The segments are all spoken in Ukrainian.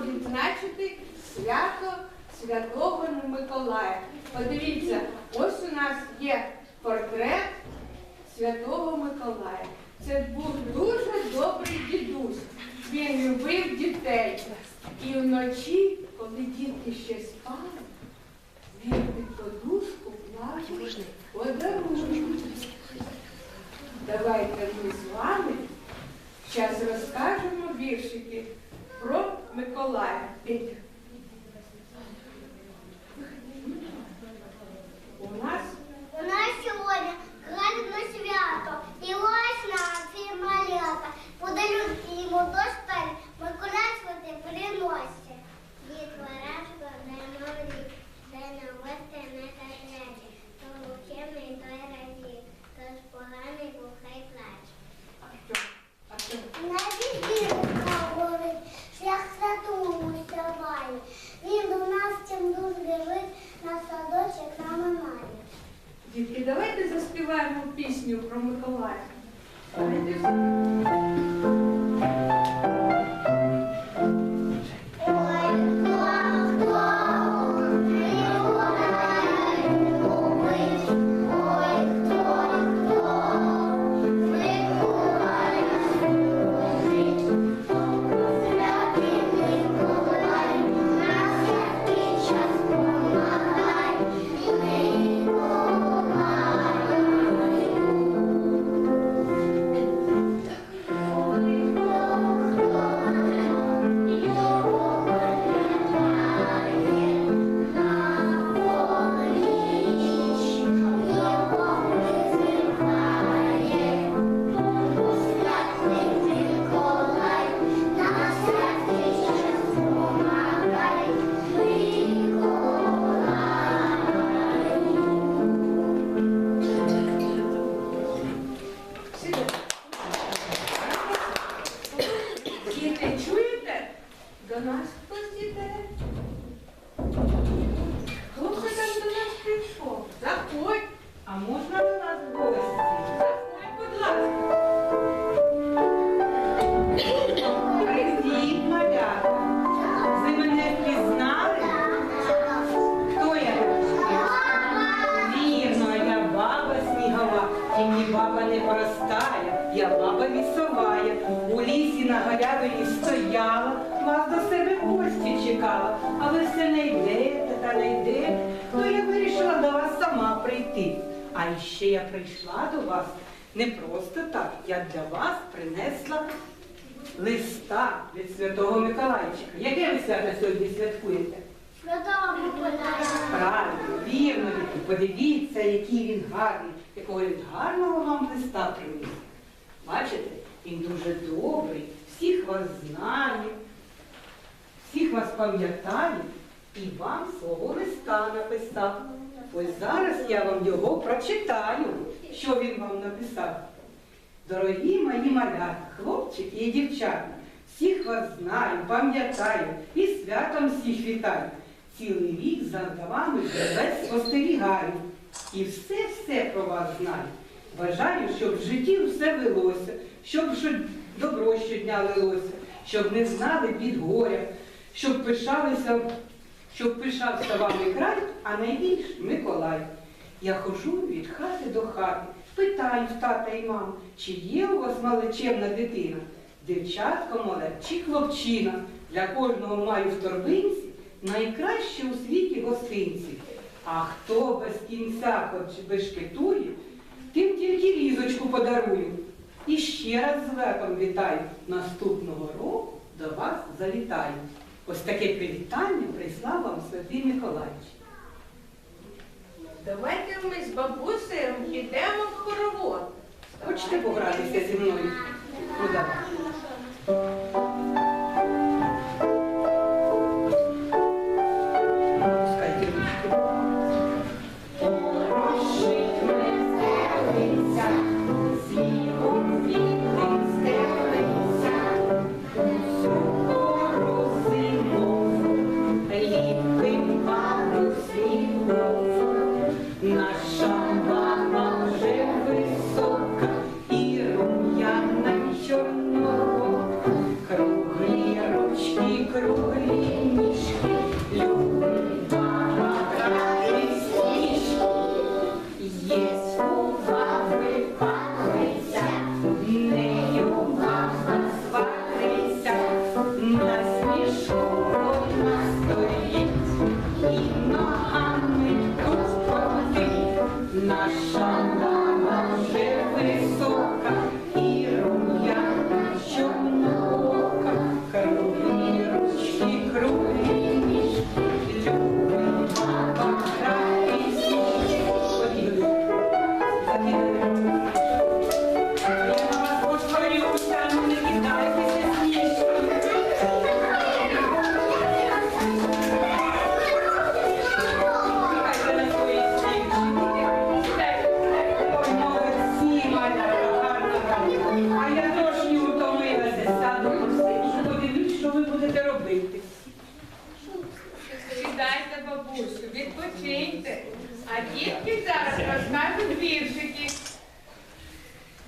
19 свято Святого Миколая. Подивіться, ось у нас є портрет Святого Миколая. Це був дуже добрий дідусь. Він любив дітей. І вночі, коли діти ще спали, він під подушку плаче подарунок. Давайте ми з вами зараз розкажемо віршики про Миколая. Петя. У нас У нас сьогодні гарне свято, і ось на ці малята. Подарунки йому до столі, Миколай свати приносять. Дітворашко не молі, де на гості не каляді, то учений той раді, тож поганий бухай плаче. Артем. Артем. На візитка горить, шлях святому сяває. Він до нас цим дух біжить, на садочок наминає. Дітки, давайте заспіваємо пісню про Миколая. Я баба лісовая. У лісі на галявині стояла, вас до себе в гості чекала, а ви все не йдете та не йдете, то я вирішила до вас сама прийти. А ще я прийшла до вас не просто так, я для вас принесла листа від Святого Миколайчика. Яке ви свято сьогодні святкуєте? Святого Миколая. Правильно, вірно. Подивіться, який він гарний, якого він гарного вам листа приніс. Бачите, він дуже добрий, всіх вас знає, всіх вас пам'ятає і вам свого листа написав. Ось зараз я вам його прочитаю, що він вам написав. Дорогі мої малята, хлопчики і дівчата, всіх вас знаю, пам'ятаю і святом всіх вітаю. Цілий рік за вами тебе спостерігаю. І все-все про вас знаю. Бажаю, щоб в житті все велося, щоб добро щодня лилося, щоб не знали під горя, щоб пишалися, щоб пишався вами край, а найбільш Миколай. Я хожу від хати до хати, питаю в тата і мам, чи є у вас малечевна дитина, дівчатко мале чи хлопчина. Для кожного маю в торбинці найкраще у світі гостинці. А хто без кінця хоч бешкетує, тим тільки різочку подарую. І ще раз з лепом вітаю. Наступного року до вас завітаю. Ось таке привітання прислав вам Святий Миколаївич. Давайте ми з бабусею підемо в хоровод. Хочете погратися зі мною? Ну давай.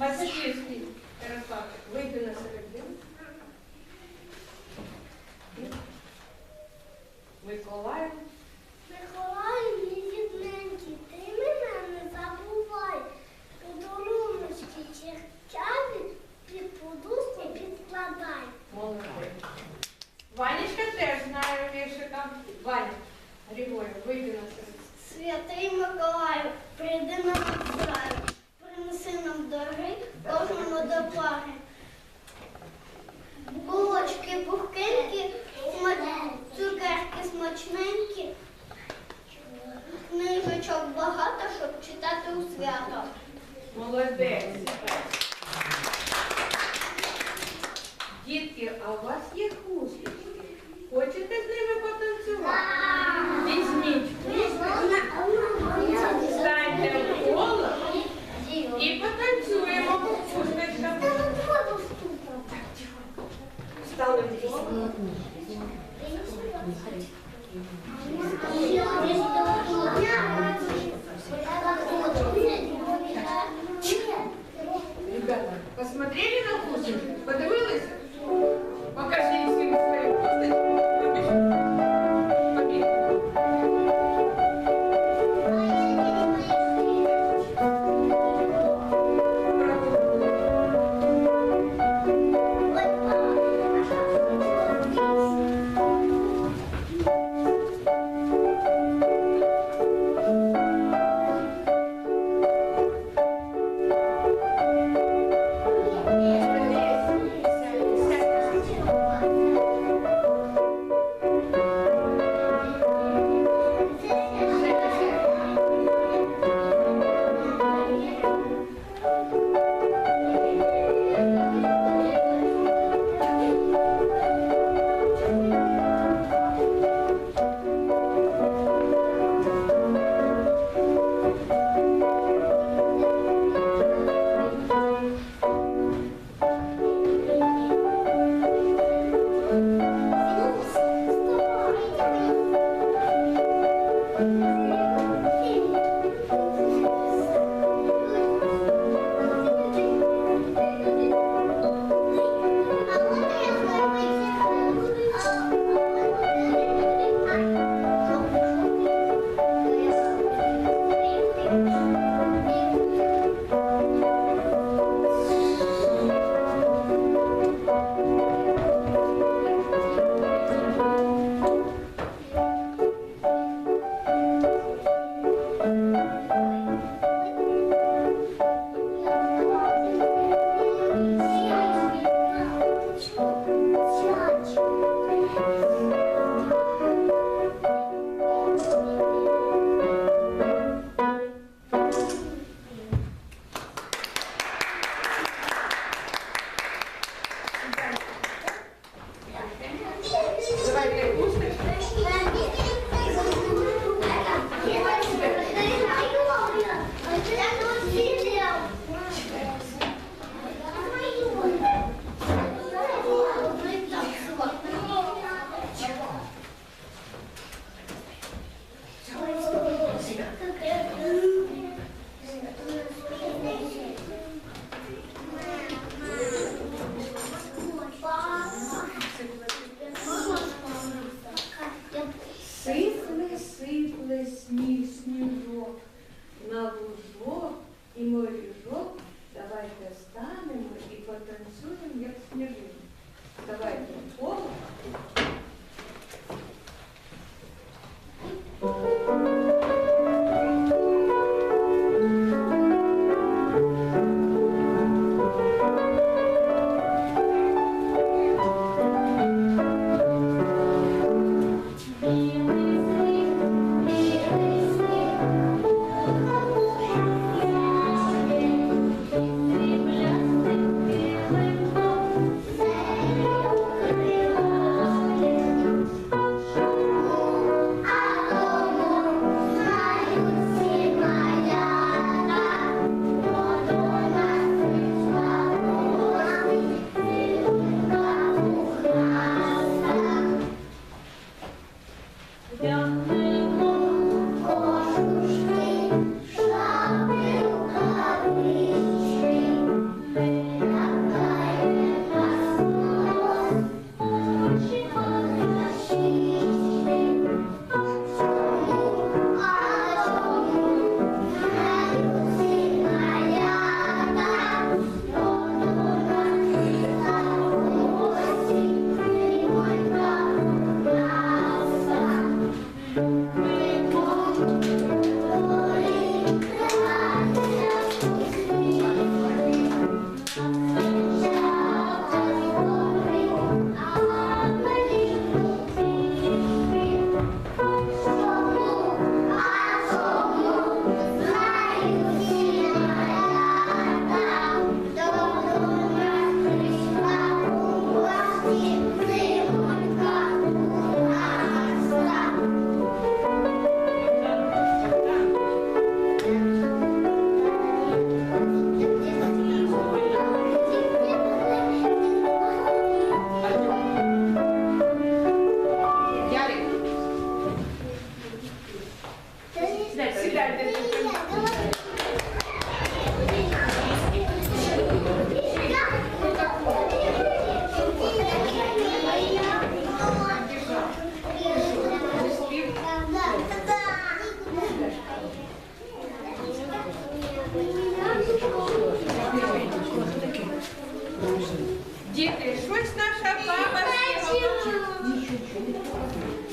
Васильівський Ярославчик, вийди на середину. Миколаїв. Миколаю, мій рідненький, ти мене не забувай. Подаруночки черчаві під подушку підкладай. Молодець. Ванечка теж знає віршика. Ваня, Григорій, вийди на середину. Святий Миколаю, прийди на Thank mm -hmm. you.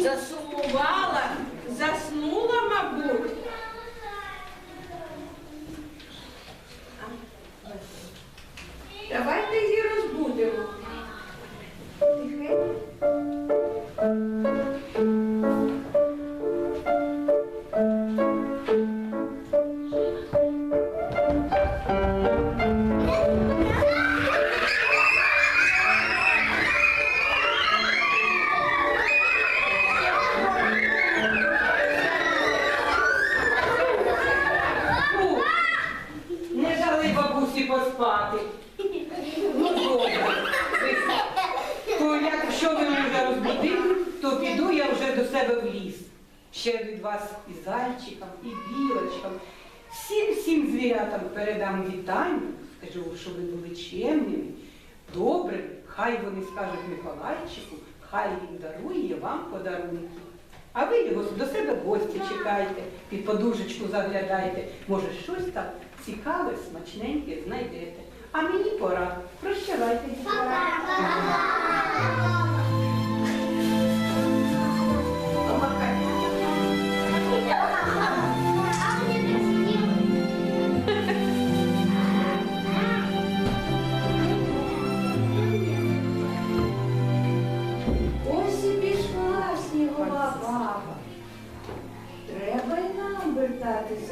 Sassumbá скажуть Миколайчику, хай він дарує вам подарунки. А ви його до себе в гості чекайте, під подушечку заглядайте. Може, щось там цікаве, смачненьке знайдете. А мені пора. Прощавайте. дітвора.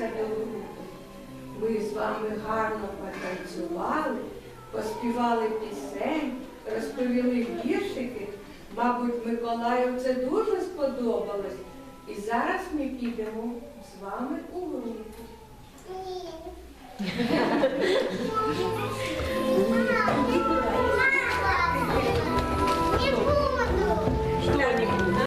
Групи. Ми з вами гарно потанцювали, поспівали пісень, розповіли віршики. Мабуть, Миколаю це дуже сподобалось. І зараз ми підемо з вами у групу. Ні.